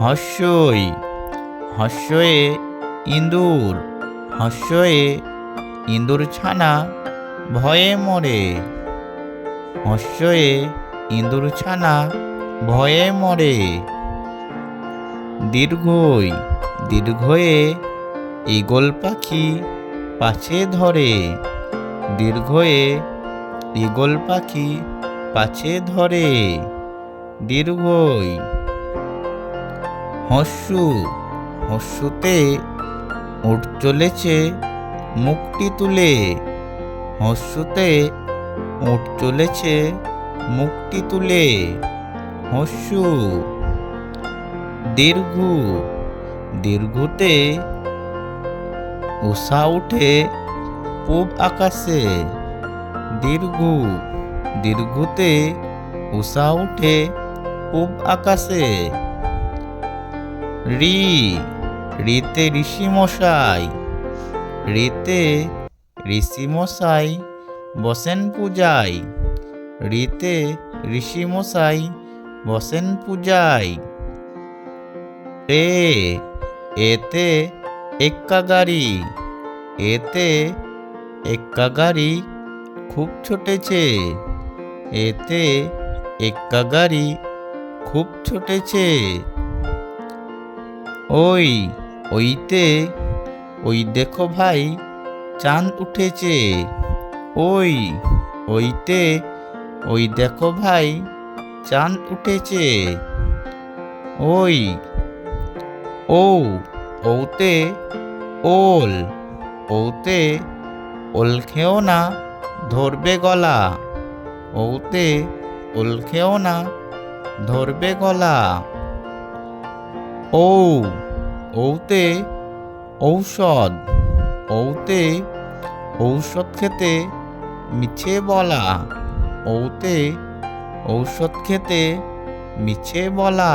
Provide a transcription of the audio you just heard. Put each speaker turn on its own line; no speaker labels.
হস্যই, হস্যয়ে ইঁদুর হস্যয়ে ইঁদুর ছানা ভয়ে মরে। হস্যয়ে ইঁদুর ছানা ভয়ে মরে। দীর্ঘই, দীর্ঘয়ে ঈগল পাখি পাছে ধরে। দীর্ঘয়ে ঈগল পাখি পাছে ধরে। দীর্ঘই হস্যু, হস্যুতে উঠ চলেছে মুক্তি তুলে। হস্যুতে উঠ চলেছে মুক্তি তুলে। হস্যু, দীর্ঘ, দীর্ঘতে উষা উঠে পূব আকাশে। দীর্ঘ, দীর্ঘতে উষা উঠে পূব আকাশে। রি, রিতে ঋষি মশাই রিতে ঋষি মশাই বসেন পূজায়, রিতে ঋষি মশাই বসেন পূজায়। রে এতে এক্কা গাড়ি এতে এক্কা গাড়ি খুব ছুটেছে, এতে এক্কা গাড়ি খুব ছুটেছে। ওই, ওইতে, ওই দেখো ভাই, চাঁদ উঠেছে। ওই, ওইতে, ওই দেখো ভাই, চাঁদ উঠেছে। ওই, ও, ওতে, ওল ওতে, ওল খেও না, ধরবে গলা। ওতে, ওল খেও না, ধরবে গলা। ও ওতে ঔষধ ঔতে ঔষধ খেতে মিছে বলা ঔতে ঔষধ খেতে মিছে বলা।